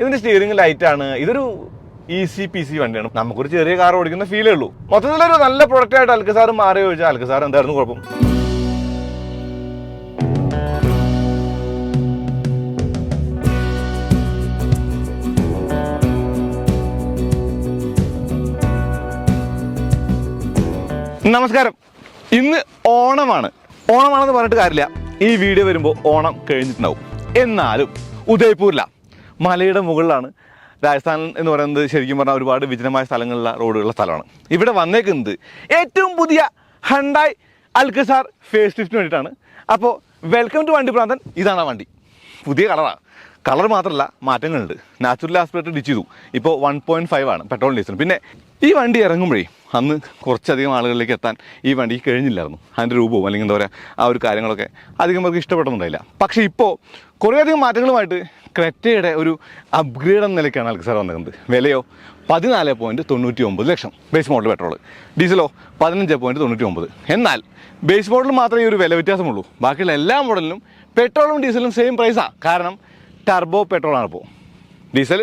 ഇതിന്റെ steering light ആണ്. ഇതൊരു സി പി സി വണ്ടിയാണ്. നമുക്കൊരു ചെറിയ കാർ ഓടിക്കുന്ന ഫീലേ ഉള്ളൂ. മൊത്തത്തിൽ ഒരു നല്ല പ്രൊഡക്റ്റ് ആയിട്ട് അൽക്കസാർ മാറി ചോദിച്ചാൽ അൽക്കസാർ എന്തായിരുന്നു കുഴപ്പം? നമസ്കാരം. ഇന്ന് ഓണമാണ്. ഓണമാണെന്ന് പറഞ്ഞിട്ട് കാര്യമില്ല. ഈ വീഡിയോ വരുമ്പോൾ ഓണം കഴിഞ്ഞിട്ടുണ്ടാവും. എന്നാലും ഉദയ്പൂരില. മലയുടെ മുകളിലാണ്. രാജസ്ഥാൻ എന്ന് പറയുന്നത് ശരിക്കും പറഞ്ഞാൽ ഒരുപാട് വിജനമായ സ്ഥലങ്ങളുള്ള റോഡുകളുള്ള സ്ഥലമാണ്. ഇവിടെ വന്നേക്കുന്നത് ഏറ്റവും പുതിയ ഹണ്ടായ് അൽക്കസാർ ഫേസ് ലിഫ്റ്റിന് വേണ്ടിയിട്ടാണ്. അപ്പോൾ വെൽക്കം ടു വണ്ടി പ്രാന്തൻ. ഇതാണ് ആ വണ്ടി. പുതിയ കളറാണ് കളർ മാത്രമല്ല മാറ്റങ്ങളുണ്ട്. നാച്ചുറൽ ആസ്പിറേറ്റ് ഡിച്ച് ചെയ്തു ഇപ്പോൾ വൺ പോയിന്റ് ഫൈവ് ആണ് പെട്രോൾ ഡീസൽ പിന്നെ ഈ വണ്ടി ഇറങ്ങുമ്പോഴേ അന്ന് കുറച്ചധികം ആളുകളിലേക്ക് എത്താൻ ഈ വണ്ടിക്ക് കഴിഞ്ഞില്ലായിരുന്നു. അതിന്റെ രൂപവും അല്ലെങ്കിൽ എന്താ പറയുക ആ ഒരു കാര്യങ്ങളൊക്കെ അധികം പേർക്ക് ഇഷ്ടപ്പെടുന്നുണ്ടായില്ല പക്ഷേ ഇപ്പോൾ കുറേയധികം മാറ്റങ്ങളുമായിട്ട് ക്രെറ്റയുടെ ഒരു അപ്ഗ്രേഡ് എന്ന നിലയ്ക്കാണ് അൽക്കസാർ വന്നിരുന്നത് വിലയോ പതിനാല് പോയിന്റ് തൊണ്ണൂറ്റി ഒമ്പത് ലക്ഷം ബേസ് മോഡൽ പെട്രോൾ ഡീസലോ പതിനഞ്ച് പോയിന്റ് തൊണ്ണൂറ്റി ഒമ്പത് എന്നാൽ ബേസ് മോഡൽ മാത്രമേ ഈ ഒരു വില വ്യത്യാസമുള്ളൂ. ബാക്കിയുള്ള എല്ലാ മോഡലിനും പെട്രോളും ഡീസലും സെയിം പ്രൈസാണ് കാരണം ടർബോ പെട്രോളാണ് ഇപ്പോൾ. Diesel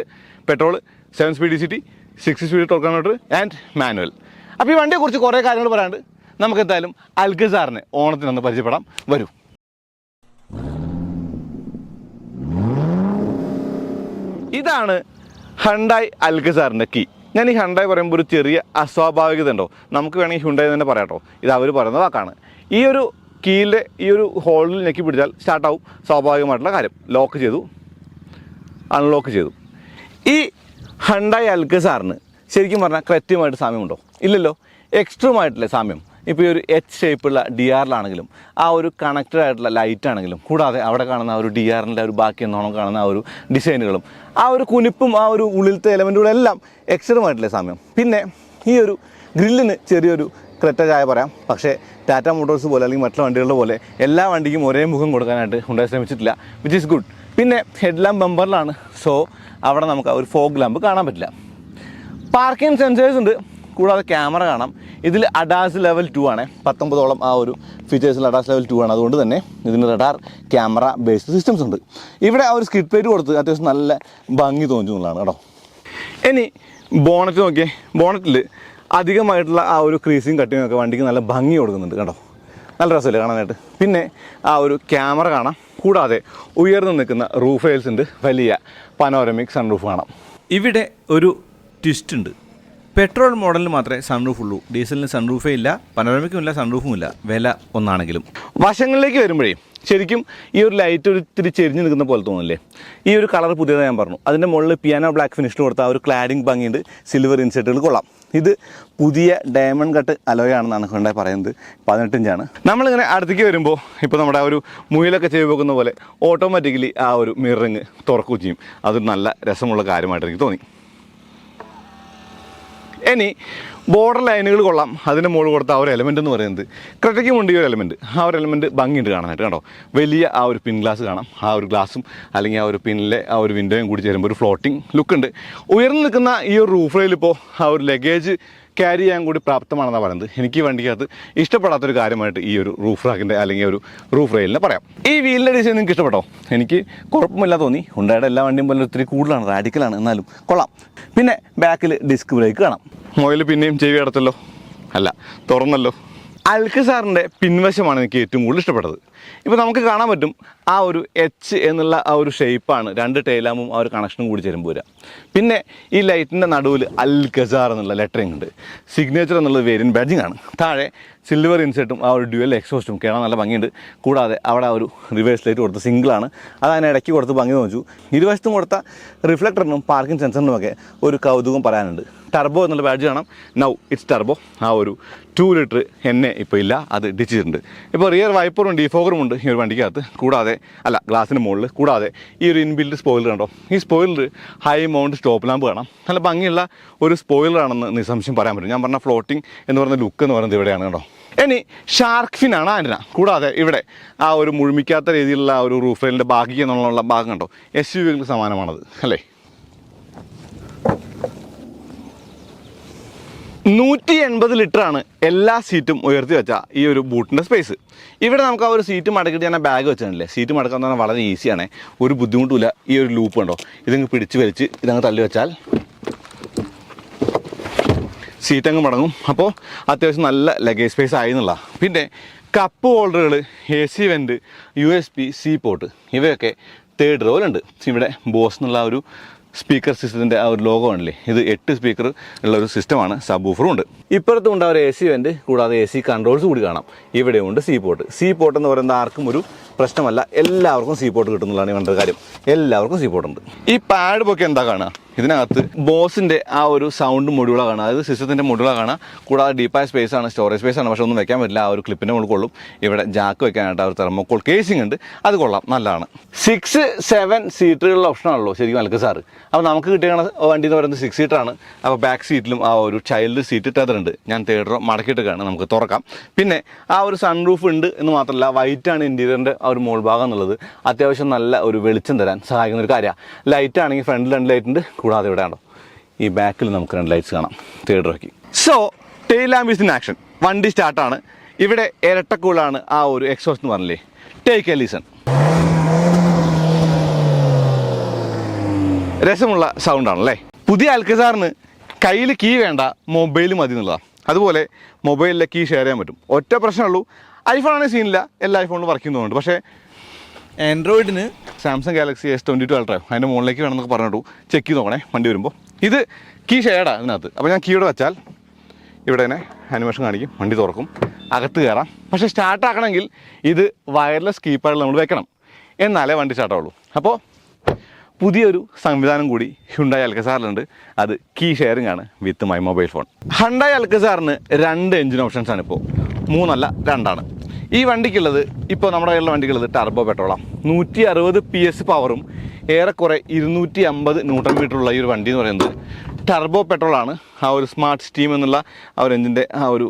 petrol seven speed C T six speed torque converter and manual അപ്പോൾ ഈ വണ്ടിയെക്കുറിച്ച് കുറേ കാര്യങ്ങൾ പറയാണ്ട് നമുക്ക് എന്തായാലും ഓണത്തിന് ഒന്ന് പരിചയപ്പെടാം. വരൂ. ഇതാണ് ഹണ്ടായ് അൽഗസാറിന്റെ കീ. ഞാൻ ഈ ഹണ്ടായ് പറയുമ്പോൾ ഒരു ചെറിയ അസ്വാഭാവികത ഉണ്ടോ നമുക്ക് വേണമെങ്കിൽ ഹുണ്ടായി തന്നെ പറയാട്ടോ. ഇത് അവർ പറയുന്ന വാക്കാണ്. ഈ ഒരു കീയിലെ ഈ ഒരു ഹോളിൽ ഞെക്കി പിടിച്ചാൽ സ്റ്റാർട്ടാവും സ്വാഭാവികമായിട്ടുള്ള കാര്യം. ലോക്ക് ചെയ്തു. അൺലോക്ക് ചെയ്തു. ഈ ഹണ്ടായി അൽക്കസാറിന് ശരിക്കും പറഞ്ഞാൽ കൃത്യമായിട്ട് സാമ്യമുണ്ടോ? ഇല്ലല്ലോ. എക്സ്ട്രീമായിട്ടുള്ള സാമ്യം. ഇപ്പോൾ ഈ ഒരു എച്ച് ഷേപ്പുള്ള ഡി ആറിലാണെങ്കിലും ആ ഒരു കണക്റ്റഡ് ആയിട്ടുള്ള ലൈറ്റ് ആണെങ്കിലും കൂടാതെ അവിടെ കാണുന്ന ആ ഒരു ഡി ആറിന്റെ ഒരു ബാക്കി എന്നോണം കാണുന്ന ആ ഒരു ഡിസൈനുകളും ആ ഒരു കുനിപ്പും ആ ഒരു ഉള്ളിലത്തെ എലമെന്റുകളും എല്ലാം എക്സ്ട്രീം ആയിട്ടില്ലേ സാമ്യം. പിന്നെ ഈ ഒരു ഗ്രില്ലിന് ചെറിയൊരു ക്രെറ്റ ചായ പറയാം. പക്ഷേ ടാറ്റ മോട്ടോഴ്സ് പോലെ അല്ലെങ്കിൽ മറ്റുള്ള വണ്ടികളുടെ പോലെ എല്ലാ വണ്ടിക്കും ഒരേ മുഖം കൊടുക്കാനായിട്ട് ഉണ്ടായി ശ്രമിച്ചിട്ടില്ല വിച്ച് ഈസ് ഗുഡ് പിന്നെ ഹെഡ് ലാമ്പ് ബമ്പറിലാണ് സോ അവിടെ നമുക്ക് ആ ഒരു ഫോഗ് ലാമ്പ് കാണാൻ പറ്റില്ല. പാർക്കിംഗ് സെൻസേഴ്സ് ഉണ്ട്. കൂടാതെ ക്യാമറ കാണാം. ഇതിൽ അഡാസ് ലെവൽ ടു ആണ്. പത്തൊമ്പതോളം ആ ഒരു ഫീച്ചേഴ്സിൽ അഡാസ് ലെവൽ ടു ആണ്. അതുകൊണ്ട് തന്നെ ഇതിന് റഡാർ ക്യാമറ ബേസ്ഡ് സിസ്റ്റംസ് ഉണ്ട്. ഇവിടെ ആ ഒരു സ്കിഡ് പ്ലേറ്റ് കൊടുത്ത് അത്യാവശ്യം നല്ല ഭംഗി തോന്നുന്നതാണ് കേട്ടോ. ഇനി ബോണറ്റ് നോക്കിയേ. ബോണറ്റിൽ അധികമായിട്ടുള്ള ആ ഒരു ക്രീസിങ് കട്ടിങ്ങും ഒക്കെ വണ്ടിക്ക് നല്ല ഭംഗി കൊടുക്കുന്നുണ്ട് കേട്ടോ. നല്ല രസമല്ലേ കാണാനായിട്ട്? പിന്നെ ആ ഒരു ക്യാമറ കാണാം. കൂടാതെ ഉയർന്നു നിൽക്കുന്ന റൂഫ് ഉണ്ട്. വലിയ പനോരമിക് സൺറൂഫ് കാണാം. ഇവിടെ ഒരു ട്വിസ്റ്റ് ഉണ്ട്. പെട്രോൾ മോഡലിന് മാത്രമേ സൺറൂഫ് ഉള്ളൂ. ഡീസലിന് സൺറൂഫേ ഇല്ല പനോരമിക്കും ഇല്ല സൺറൂഫും ഇല്ല. വില ഒന്നാണെങ്കിലും. വശങ്ങളിലേക്ക് വരുമ്പോഴേ ശരിക്കും ഈ ഒരു ലൈറ്റ് ഒരു ഇത്തിരി ചെരിഞ്ഞ് നിൽക്കുന്ന പോലെ തോന്നില്ലേ? ഈ ഒരു കളർ പുതിയതാണ് ഞാൻ പറഞ്ഞു. അതിന്റെ മുകളിൽ പിയാനോ ബ്ലാക്ക് ഫിനിഷ് കൊടുത്ത ഒരു ക്ലാഡിംഗ് ഭംഗിയുണ്ട്. സിൽവർ ഇൻസെറ്റുകൾ കൊള്ളാം. ഇത് പുതിയ ഡയമണ്ട് കട്ട് അലോയാണെന്നാണ് ഹുണ്ടായി പറയുന്നത്. പതിനെട്ടിഞ്ചാണ് നമ്മളിങ്ങനെ അടുത്തേക്ക് വരുമ്പോൾ ഇപ്പോൾ നമ്മുടെ ആ ഒരു മുയിലൊക്കെ ചെയ്ത് വെക്കുന്ന പോലെ ഓട്ടോമാറ്റിക്കലി ആ ഒരു മിററിങ് തുറക്കുകയും ചെയ്യും. അതൊരു നല്ല രസമുള്ള കാര്യമായിട്ട് എനിക്ക് തോന്നി. ഇനി ബോർഡർ ലൈനുകൾ കൊള്ളാം. അതിന്റെ മുകളിൽ കൊടുത്ത ആ ഒരു എലമെന്റ് എന്ന് പറയുന്നത് ക്രെറ്റയ്ക്കും ഉണ്ട് ഈ ഒരു എലമെന്റ് ആ ഒരു എലമെന്റ് ഭംഗിയുണ്ട് കാണാനായിട്ട് കണ്ടോ? വലിയ ആ ഒരു പിൻ ഗ്ലാസ് കാണാം. ആ ഒരു ഗ്ലാസും അല്ലെങ്കിൽ ആ ഒരു പിന്നിലെ ആ ഒരു വിൻഡോയും കൂടി ചേരുമ്പോൾ ഒരു ഫ്ലോട്ടിംഗ് ലുക്ക് ഉണ്ട്. ഉയർന്നു നിൽക്കുന്ന ഈ ഒരു റൂഫ് റെയിൽ ഇപ്പോൾ ആ ഒരു ലഗേജ് ക്യാരി ചെയ്യാൻ കൂടി പ്രാപ്തമാണെന്നാണ് പറയുന്നത്. എനിക്ക് ഈ വണ്ടിക്കകത്ത് ഇഷ്ടപ്പെടാത്തൊരു കാര്യമായിട്ട് ഈ ഒരു റൂഫ് റാക്കിന്റെ അല്ലെങ്കിൽ ഒരു റൂഫ് റെയിലിനെ പറയാം. ഈ വീലിന്റെ ഡിസൈൻ നിങ്ങൾക്ക് ഇഷ്ടപ്പെട്ടോ? എനിക്ക് കുഴപ്പമില്ല തോന്നി. ഉണ്ടായുടെ എല്ലാ വണ്ടിയും പോലെ ഒത്തിരി കൂടുതലാണ് റാഡിക്കലാണ് എന്നാലും കൊള്ളാം. പിന്നെ ബാക്കിൽ ഡിസ്ക് ബ്രേക്ക് കാണാം. മൊബൈൽ പിന്നെയും ചെവി അടച്ചല്ലോ? അല്ല തുറന്നല്ലോ? അൽക്കസാറിന്റെ പിൻവശമാണ് എനിക്ക് ഏറ്റവും കൂടുതൽ ഇഷ്ടപ്പെട്ടത്. ഇപ്പോൾ നമുക്ക് കാണാൻ പറ്റും ആ ഒരു എച്ച് എന്നുള്ള ആ ഒരു ഷേപ്പാണ് രണ്ട് ടൈലാമും ആ ഒരു കണക്ഷനും കൂടി ചേരുമ്പോൾ വരിക. പിന്നെ ഈ ലൈറ്റിന്റെ നടുവിൽ അൽ ഖസാർ എന്നുള്ള ലെറ്ററിങ് ഉണ്ട്. സിഗ്നേച്ചർ എന്നുള്ളത് വേരിയൻ ബാഡ്ജിങ് ആണ്. താഴെ സിൽവർ ഇൻസെറ്റും ആ ഒരു ഡ്യുവൽ എക്സോസ്റ്റും കേടാൻ നല്ല ഭംഗിയുണ്ട്. കൂടാതെ അവിടെ ഒരു റിവേഴ്സ് ലൈറ്റ് കൊടുത്ത സിംഗിളാണ് അത് അതിന് ഇടയ്ക്ക് കൊടുത്ത് ഭംഗി നോച്ചു ഇരുവശത്തും കൊടുത്ത റിഫ്ലക്ടറിനും പാർക്കിംഗ് സെൻസറിനും ഒക്കെ ഒരു കൗതുകം പറയാനുണ്ട്. ടർബോ എന്നുള്ള ബാഡ്ജ് കാണാം. നൗ ഇറ്റ്സ് ടർബോ ആ ഒരു ടു ലിറ്റർ എന്നെ ഇപ്പോൾ ഇല്ല. അത് ഡിച്ചിട്ടുണ്ട് ഇപ്പോൾ റിയർ വൈപ്പറും ഡീഫോഗറും ഉണ്ട് ഈ ഒരു വണ്ടിക്കകത്ത് കൂടാതെ അല്ല ഗ്ലാസിന് മുകളിൽ കൂടാതെ ഈ ഒരു ഇൻബിൽഡ് സ്പോയിലർ കണ്ടോ? ഈ spoiler high mount stop lamp കാണാം. നല്ല ഭംഗിയുള്ള ഒരു സ്പോയിലറാണെന്ന് നിസംശയം പറയാൻ പറ്റും. ഞാൻ പറഞ്ഞ ഫ്ലോട്ടിംഗ് എന്ന് പറയുന്ന ലുക്ക് എന്ന് പറയുന്നത് ഇവിടെയാണ് കേട്ടോ ഇനി ഷാർക്ക് ആണ് ആന്റന കൂടാതെ ഇവിടെ ആ ഒരു മുഴുമിക്കാത്ത രീതിയിലുള്ള ഒരു റൂഫ് റെയിലിന്റെ ബാക്കി എന്നുള്ള ഭാഗം കണ്ടോ? എസ് യു വികൾക്ക് സമാനമാണത് അല്ലേ? നൂറ്റി എൺപത് ലിറ്ററാണ് എല്ലാ സീറ്റും ഉയർത്തി വെച്ച ഈ ഒരു ബൂട്ടിന്റെ സ്പേസ് ഇവിടെ നമുക്ക് ആ ഒരു സീറ്റ് മടക്കിയിട്ട് ഞാൻ ബാഗ് വെച്ചിട്ടില്ലേ സീറ്റ് മടക്കാൻ തന്നെ വളരെ ഈസിയാണ് ഒരു ബുദ്ധിമുട്ടുമില്ല. ഈ ഒരു ലൂപ്പ് ഉണ്ടോ? ഇതങ്ങ് പിടിച്ച് വലിച്ച് ഇതങ്ങ് തള്ളി വെച്ചാൽ സീറ്റ് അങ്ങ് മടങ്ങും. അപ്പോൾ അത്യാവശ്യം നല്ല ലഗേജ് സ്പേസ് ആയി എന്നുള്ള പിന്നെ cup ഹോൾഡറുകൾ A C vent U S B C port ഇവയൊക്കെ തേർഡ് റോയിലുണ്ട് ഇവിടെ ബോസ് എന്നുള്ള ഒരു സ്പീക്കർ സിസ്റ്റത്തിന്റെ ആ ഒരു ലോഗോ ആണല്ലേ ഇത് എട്ട് സ്പീക്കർ ഉള്ള ഒരു സിസ്റ്റമാണ് സബ് ഊഫറും ഉണ്ട്. ഇപ്പുറത്തും ഉണ്ട് അവർ എ സി വെന്റ് കൂടാതെ എ സി കൺട്രോൾസ് കൂടി കാണാം. ഇവിടെ ഉണ്ട് സി പോർട്ട് സി പോട്ട് എന്ന് പറയുന്നത് ആർക്കും ഒരു പ്രശ്നമല്ല എല്ലാവർക്കും സീ പോട്ട് കിട്ടുന്നതാണ് വേണ്ട കാര്യം. എല്ലാവർക്കും സീ പോട്ടുണ്ട് ഈ പാഡ് പൊക്കെ എന്താ കാണുക? ഇതിനകത്ത് ബോസിന്റെ ആ ഒരു സൗണ്ട് മൊഡ്യൂളാണ് കാണാം അതായത് സിസ്റ്റത്തിന്റെ മൊഡ്യൂളാണ് കാണാം കൂടാതെ ഡീപ്പായ സ്പേസ് ആണ് സ്റ്റോറേജ് സ്പേസ് ആണ്. പക്ഷെ ഒന്നും വെക്കാൻ പറ്റില്ല. ആ ഒരു ക്ലിപ്പിന്റെ മുകളിൽ ഇവിടെ ജാക്ക് വെക്കാനായിട്ട് ആ ഒരു തെർമോക്കോൾ കേസിംഗ് ഉണ്ട്. അത് കൊള്ളാം. നല്ലതാണ്. സിക്സ് സെവൻ സീറ്റുകളുടെ ഓപ്ഷനാണല്ലോ ശരിക്കും അലക്ക് സാറ്. അപ്പോൾ നമുക്ക് കിട്ടിയ വണ്ടി എന്ന് പറയുന്നത് സിക്സ് സീറ്റർ ആണ്. അപ്പോൾ ബാക്ക് സീറ്റിലും ആ ഒരു ചൈൽഡ് സീറ്റ് ടെതറുണ്ട് ഞാൻ തേർഡ് റോ മടക്കിയിട്ടൊക്കെയാണ് നമുക്ക് തുറക്കാം. പിന്നെ ആ ഒരു സൺറൂഫ് ഉണ്ട് എന്ന് മാത്രമല്ല വൈറ്റ് ആണ് ഇന്റീരിയറിന്റെ ആ ഒരു മോൾ ഭാഗം എന്നുള്ളത്. അത്യാവശ്യം നല്ല ഒരു വെളിച്ചം തരാൻ സഹായിക്കുന്ന ഒരു കാര്യമാണ്. ലൈറ്റ് ആണെങ്കിൽ ഫ്രണ്ടിൽ രണ്ട് ലൈറ്റ് ഉണ്ട്. കൂടാതെ ഇവിടെ ഉണ്ടോ ഈ ബാക്കിൽ നമുക്ക് രണ്ട് ലൈറ്റ്സ് കാണാം. Third Rocky so tail lamp is in action വണ്ടി സ്റ്റാർട്ടാണ് ഇവിടെ ഇരട്ടക്കൂളാണ് ആ ഒരു എക്സോസ് എന്ന് പറഞ്ഞില്ലേ? ടേക്ക് എ ലീസൺ രസമുള്ള സൗണ്ടാണല്ലേ പുതിയ അൽക്കസാറിന് കയ്യിൽ കീ വേണ്ട മൊബൈൽ മതി എന്നുള്ളതാണ് അതുപോലെ മൊബൈലിലെ കീ ഷെയർ ചെയ്യാൻ പറ്റും. ഒറ്റ പ്രശ്നമുള്ളൂ ഐഫോൺ ആണെങ്കിൽ സീനില്ല എല്ലാ ഐഫോണിലും വർക്ക് ചെയ്യുന്നതുകൊണ്ട്. പക്ഷേ ആൻഡ്രോയിഡിന് Samsung Galaxy S twenty two ultra അതിന്റെ മുകളിലേക്ക് വേണമെന്നൊക്കെ പറഞ്ഞിട്ടു. ചെക്ക് ചെയ്ത് നോക്കണേ വണ്ടി വരുമ്പോൾ ഇത് കീ ഷെയർഡാണ് അതിനകത്ത് അപ്പോൾ ഞാൻ കീയോടെ വെച്ചാൽ ഇവിടെ തന്നെ ആനിമേഷൻ കാണിക്കും വണ്ടി തുറക്കും അകത്ത് കയറാം പക്ഷേ സ്റ്റാർട്ടാക്കണമെങ്കിൽ ഇത് വയർലെസ് കീപ്പാഡിൽ നമ്മൾ വെക്കണം. എന്നാലേ വണ്ടി സ്റ്റാർട്ടാവുള്ളൂ അപ്പോൾ പുതിയൊരു സംവിധാനം കൂടി ഹുണ്ടായി അൽക്കസാറിലുണ്ട് അത് കീ ഷെയറിംഗ് ആണ് with my mobile phone Hyundai അൽക്കസാറിന് രണ്ട് എഞ്ചിൻ ഓപ്ഷൻസാണ് ഇപ്പോൾ മൂന്നല്ല രണ്ടാണ്. ഈ വണ്ടിക്കുള്ളത് ഇപ്പോൾ നമ്മുടെ കയ്യിലുള്ള വണ്ടിക്കുള്ളത് ടർബോ പെട്രോളാണ് നൂറ്റി അറുപത് പി എസ് പവറും ഏറെക്കുറെ ഇരുന്നൂറ്റി അമ്പത് ന്യൂട്ടൺ മീറ്റർ ഉള്ള ഈ ഒരു വണ്ടി എന്ന് പറയുന്നത് ടർബോ പെട്രോളാണ് ആ ഒരു സ്മാർട്ട് സ്റ്റീം എന്നുള്ള ആ ഒരു എഞ്ചിന്റെ ആ ഒരു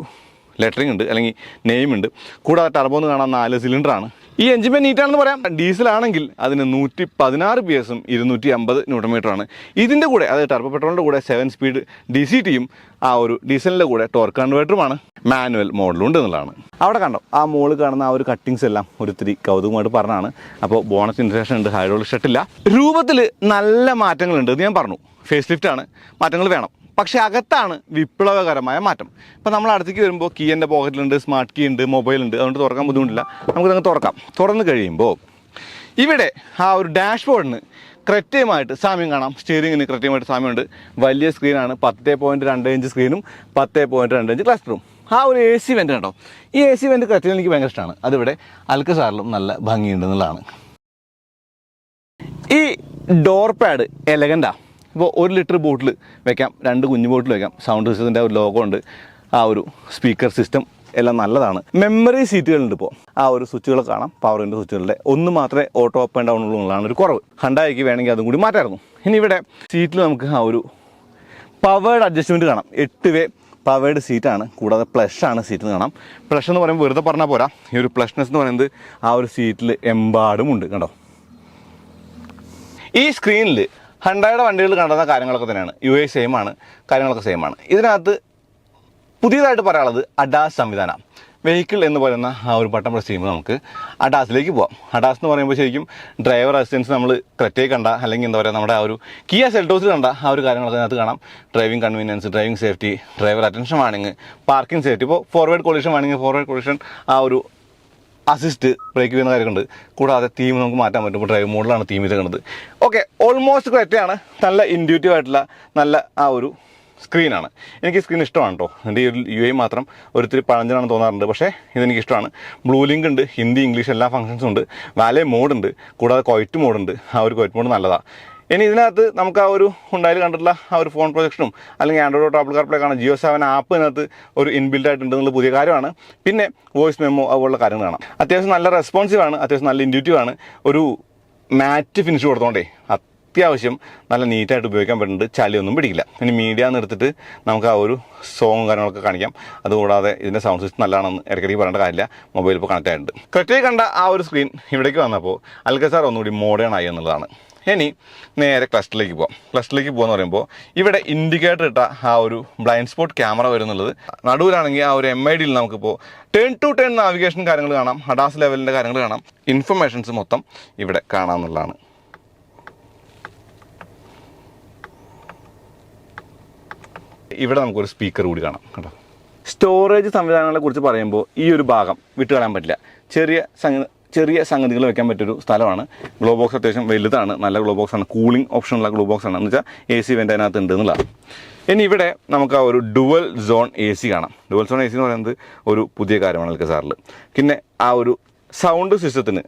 ലെറ്ററിംഗ് ഉണ്ട് അല്ലെങ്കിൽ നെയിം ഉണ്ട്. കൂടാതെ ടർബോ എന്ന് കാണാൻ നാല് സിലിണ്ടറാണ് ഈ എഞ്ചിൻ പേ നീറ്റാണെന്ന് പറയാം. ഡീസൽ ആണെങ്കിൽ അതിന് നൂറ്റി പതിനാറ് പി എസും ഇരുന്നൂറ്റി അമ്പത് ന്യൂട്ടൺ മീറ്ററാണ് ഇതിന്റെ കൂടെ അതായത് ടർബോ പെട്രോളിന്റെ കൂടെ സെവൻ സ്പീഡ് ഡി സി ടിയും ആ ഒരു ഡീസലിന്റെ കൂടെ ടോർക്ക് കൺവേർട്ടറുമാണ് മാനുവൽ മോഡലും ഉണ്ട് എന്നുള്ളതാണ് അവിടെ കണ്ടോ ആ മോൾ കാണുന്ന ആ ഒരു കട്ടിങ്സ് എല്ലാം ഒരിത്തിരി കൗതുകമായിട്ട് പറഞ്ഞാണ് അപ്പോൾ ബോണസ് ഇൻട്രേഷൻ ഉണ്ട് ഹൈഡ്രോളിക് ഷട്ടില്ല രൂപത്തിൽ നല്ല മാറ്റങ്ങളുണ്ട് എന്ന് ഞാൻ പറഞ്ഞു. ഫേസ് ലിഫ്റ്റാണ് മാറ്റങ്ങൾ വേണം. പക്ഷേ അകത്താണ് വിപ്ലവകരമായ മാറ്റം. ഇപ്പം നമ്മൾ അടുത്തേക്ക് വരുമ്പോൾ കീ എന്റെ പോക്കറ്റിലുണ്ട് സ്മാർട്ട് കീ ഉണ്ട് മൊബൈൽ ഉണ്ട്. അതുകൊണ്ട് തുറക്കാൻ ബുദ്ധിമുട്ടില്ല. നമുക്ക് അങ്ങ് തുറക്കാം. തുറന്ന് കഴിയുമ്പോൾ ഇവിടെ ആ ഒരു ഡാഷ്ബോർഡിന് കൃത്യമായിട്ട് സാമ്യം കാണാം. സ്റ്റിയറിങ്ങിന് കൃത്യമായിട്ട് സാമ്യമുണ്ട്. വലിയ സ്ക്രീനാണ് പത്ത് പോയിന്റ് രണ്ട് ഇഞ്ച് സ്ക്രീനും പത്ത് പോയിന്റ് രണ്ട് ഇഞ്ച് ക്ലസ്റ്ററും ആ ഒരു എ സി വെന്റ് കണ്ടോ ഈ എ സി വെന്റ് കൃത്യം എനിക്ക് ഭയങ്കര ഇഷ്ടമാണ്. അതിവിടെ അൽക്കസാറിലും നല്ല ഭംഗിയുണ്ടെന്നുള്ളതാണ് ഈ ഡോർ പാഡ് എലഗന്റാ ഇപ്പോൾ ഒരു ലിറ്റർ ബോട്ടിൽ വെക്കാം രണ്ട് കുഞ്ഞു ബോട്ടിൽ വെക്കാം. സൗണ്ട് സിസ്റ്റത്തിന്റെ ഒരു ലോഗോ ഉണ്ട്. ആ ഒരു സ്പീക്കർ സിസ്റ്റം എല്ലാം നല്ലതാണ്. മെമ്മറി സീറ്റുകളുണ്ട് ഇപ്പോൾ ആ ഒരു സ്വിച്ചുകൾ കാണാം. പവറിന്റെ സ്വിച്ചുകളുടെ ഒന്ന് മാത്രമേ ഓട്ടോ അപ്പ് ആൻഡ് ഡൗൺ ഉള്ളൂ എന്നുള്ളതാണ് ഒരു കുറവ്. ഹണ്ടായിക്ക് വേണമെങ്കിൽ അതും കൂടി മാറ്റായിരുന്നു ഇനി ഇവിടെ സീറ്റിൽ നമുക്ക് ആ ഒരു പവേഡ് അഡ്ജസ്റ്റ്മെന്റ് കാണാം. എട്ട് വേ പവേഡ് സീറ്റാണ് കൂടാതെ പ്ലഷ് ആണ് സീറ്റ് കാണാം. പ്ലഷ് എന്ന് പറയുമ്പോൾ വെറുതെ പറഞ്ഞാൽ പോരാ. ഈ ഒരു പ്ലഷ്നെസ് എന്ന് പറയുന്നത് ആ ഒരു സീറ്റിൽ എമ്പാടും ഉണ്ട് കണ്ടോ? ഈ സ്ക്രീനിൽ ഹണ്ടായുടെ വണ്ടികൾ കണ്ടെന്ന കാര്യങ്ങളൊക്കെ തന്നെയാണ്. യു എ സെയിം ആണ്. കാര്യങ്ങളൊക്കെ സെയിം ആണ്. ഇതിനകത്ത് പുതിയതായിട്ട് പറയാനുള്ളത് അഡാസ് സംവിധാനം. വെഹിക്കിൾ എന്ന് പറയുന്ന ആ ഒരു ബട്ടൺ പ്രസ് ചെയ്യുമ്പോൾ നമുക്ക് അഡാസിലേക്ക് പോവാം. അഡാസ് എന്ന് പറയുമ്പോൾ ശരിക്കും ഡ്രൈവർ അസിസ്റ്റൻസ് നമ്മൾ ക്രെറ്റയിൽ കണ്ട അല്ലെങ്കിൽ എന്താ പറയുക നമ്മുടെ ആ ഒരു കിയ സെൽട്ടോസിൽ കണ്ട ആ ഒരു കാര്യങ്ങളൊക്കെ അതിനകത്ത് കാണാം. Driving convenience driving safety driver attention വാണിങ് parking safety ഇപ്പോൾ ഫോർവേഡ് കൊളിഷൻ വാണിങ് ഫോർവേഡ് കൊളിഷൻ ആ ഒരു അസിസ്റ്റ് ബ്രേക്ക് ചെയ്യുന്ന കാര്യമുണ്ട്. കൂടാതെ തീം നമുക്ക് മാറ്റാൻ പറ്റും. ഡ്രൈവ് മോഡിലാണ് തീം ഇതേക്കുന്നത് ഓക്കെ ഓൾമോസ്റ്റ് കറക്റ്റാണ് നല്ല ഇൻഡ്യൂറ്റീവ് ആയിട്ടുള്ള നല്ല ആ ഒരു സ്ക്രീനാണ് എനിക്ക് സ്ക്രീൻ ഇഷ്ടമാണ് കേട്ടോ എന്റെ ഈ യു ഐ മാത്രം ഒരിത്തിരി പഴഞ്ചനാണെന്ന് തോന്നാറുണ്ട്. പക്ഷേ ഇതെനിക്ക് ഇഷ്ടമാണ്. ബ്ലൂ ലിങ്ക് ഉണ്ട് ഹിന്ദി ഇംഗ്ലീഷ് എല്ലാ ഫംഗ്ഷൻസും ഉണ്ട്. വാലേ മോഡുണ്ട് കൂടാതെ കൊയറ്റ് മോഡുണ്ട് ആ ഒരു കൊയറ്റ് മോഡ് നല്ലതാണ് ഇനി ഇതിനകത്ത് നമുക്ക് ആ ഒരു ഉണ്ടായി കണ്ടിട്ടുള്ള ആ ഒരു ഫോൺ പ്രൊജക്ഷനും അല്ലെങ്കിൽ ആൻഡ്രോയിഡ് ആപ്പിൾ കാർപ്ലേ കാണാം ജിയോ സെവൻ ആപ്പ് ഇതിനകത്ത് ഒരു ഇൻബിൽഡ് ആയിട്ടുണ്ട് എന്നുള്ള പുതിയ കാര്യമാണ്. പിന്നെ വോയിസ് മെമ്മോ അതുപോലുള്ള കാര്യങ്ങൾ കാണാം. അത്യാവശ്യം നല്ല റെസ്പോൺസീവ് ആണ് അത്യാവശ്യം നല്ല ഇൻഡ്യൂറ്റീവ് ആണ്. ഒരു മാറ്റ് ഫിനിഷ് കൊടുത്തോണ്ടേ അത്യാവശ്യം നല്ല നീറ്റായിട്ട് ഉപയോഗിക്കാൻ പറ്റുന്നുണ്ട്. ചളിയൊന്നും പിടിക്കില്ല. ഇനി മീഡിയ എന്ന് എടുത്തിട്ട് നമുക്ക് ആ ഒരു സോങ്ങും കാര്യങ്ങളൊക്കെ കാണിക്കാം. അതുകൂടാതെ ഇതിന്റെ സൗണ്ട് സിസ്റ്റം നല്ലതാണെന്ന് ഇടയ്ക്കിടയ്ക്ക് പറയേണ്ട കാര്യമില്ല. മൊബൈൽ ഇപ്പോൾ കണക്ട് ആയിട്ടുണ്ട്. കൃത്യമായി കണ്ട ആ ഒരു സ്ക്രീൻ ഇവിടേക്ക് വന്നപ്പോൾ അൽക്കസാർ ഒന്നുകൂടി മോഡേൺ ആയി എന്നുള്ളതാണ്. ഇനി നേരെ ക്ലസ്റ്ററിലേക്ക് പോവാം. ക്ലസ്റ്ററിലേക്ക് പോകാന്ന് പറയുമ്പോൾ ഇവിടെ ഇൻഡിക്കേറ്റർ ഇട്ട ആ ഒരു ബ്ലൈൻഡ് സ്പോട്ട് ക്യാമറ വരുന്നുള്ളത്. നടുവിലാണെങ്കിൽ ആ ഒരു എം ഐ ഡിയിൽ നമുക്കിപ്പോൾ ടേൺ ടു ടേൺ നാവിഗേഷൻ കാര്യങ്ങൾ കാണാം. ഹഡാസ് ലെവലിന്റെ കാര്യങ്ങൾ കാണാം. ഇൻഫർമേഷൻസ് മൊത്തം ഇവിടെ കാണാമെന്നുള്ളതാണ്. ഇവിടെ നമുക്കൊരു സ്പീക്കർ കൂടി കാണാം കേട്ടോ. സ്റ്റോറേജ് സംവിധാനങ്ങളെ കുറിച്ച് പറയുമ്പോൾ ഈ ഒരു ഭാഗം വിട്ടുകളയാൻ പറ്റില്ല. ചെറിയ ചെറിയ സംഗതികൾ വെക്കാൻ പറ്റിയൊരു സ്ഥലമാണ്. ഗ്ലോ ബോക്സ് അത്യാവശ്യം വലുതാണ്. നല്ല ഗ്ലോ ബോക്സ് ആണ്. കൂളിംഗ് ഓപ്ഷനുള്ള ഗ്ലോ ബോക്സ് ആണ്. എന്ന് വെച്ചാൽ എ സി വെന്റ് അതിനകത്ത് ഉണ്ട് എന്നുള്ളതാണ്. ഇനി ഇവിടെ നമുക്ക് ആ ഒരു ഡുവൽ സോൺ എ സി കാണാം. ഡുവൽ സോൺ എ സി എന്ന് പറയുന്നത് ഒരു പുതിയ കാര്യമാണ് എൽക്കെ സാറിൽ പിന്നെ ആ ഒരു സൗണ്ട് സിസ്റ്റത്തിന്